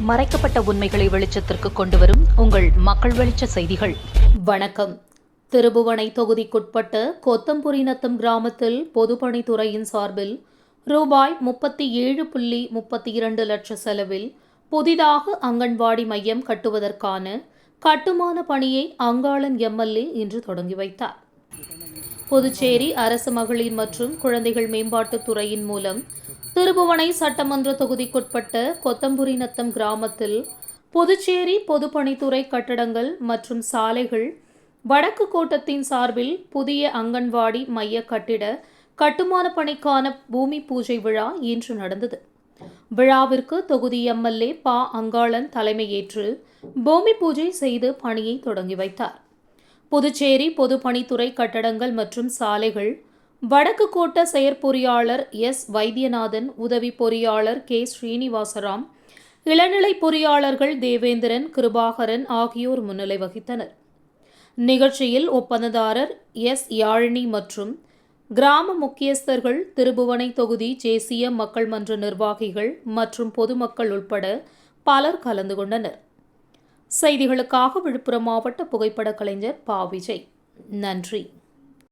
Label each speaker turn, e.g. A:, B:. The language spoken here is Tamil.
A: மறைக்கப்பட்ட உண்மைகளை வெளிச்சத்திற்கு கொண்டு வரும் உங்கள் மக்கள் வெளிச்ச செய்திகள். வணக்கம். திருபுவனை தொகுதிக்குட்பட்ட கொத்தம்புரிநத்தம் கிராமத்தில் பொதுப்பணித்துறையின் சார்பில் ரூபாய் முப்பத்தி ஏழு புள்ளி முப்பத்தி இரண்டு லட்ச செலவில் புதிதாக அங்கன்வாடி மையம் கட்டுவதற்கான கட்டுமான பணியை அங்காளன் எம்எல்ஏ இன்று தொடங்கி வைத்தார். புதுச்சேரி அரசு மகளிர் மற்றும் குழந்தைகள் மேம்பாட்டுத் துறையின் மூலம் திருபுவனை சட்டமன்ற தொகுதிக்குட்பட்ட கொத்தம்புரிநத்தம் கிராமத்தில் புதுச்சேரி பொதுப்பணித்துறை கட்டடங்கள் மற்றும் சாலைகள் வடக்கு கோட்டத்தின் சார்பில் புதிய அங்கன்வாடி மைய கட்டிட கட்டுமான பணிக்கான பூமி பூஜை விழா இன்று நடந்தது. விழாவிற்கு தொகுதி எம்எல்ஏ பா. அங்காளன் தலைமையேற்று பூமி பூஜை செய்து பணியை தொடங்கி வைத்தார். புதுச்சேரி பொதுப்பணித்துறை கட்டடங்கள் மற்றும் சாலைகள் வடக்கு கோட்ட செயற்பொறியாளர் எஸ். வைத்தியநாதன் உதவி பொறியாளர் கே. ஸ்ரீனிவாசராம் இளநிலை பொறியாளர்கள் தேவேந்திரன் கிருபாகரன் ஆகியோர் முன்னிலை வகித்தனர். நிகழ்ச்சியில் ஒப்பந்ததாரர் எஸ். யாழினி மற்றும் கிராம முக்கியஸ்தர்கள் திருபுவனை தொகுதி தேசிய மக்கள் மன்ற நிர்வாகிகள் மற்றும் பொதுமக்கள் உட்பட பலர் கலந்து கொண்டனர். செய்திகளுக்காக விழுப்புரம் மாவட்ட புகைப்பட கலைஞர் பா. விஜய். நன்றி.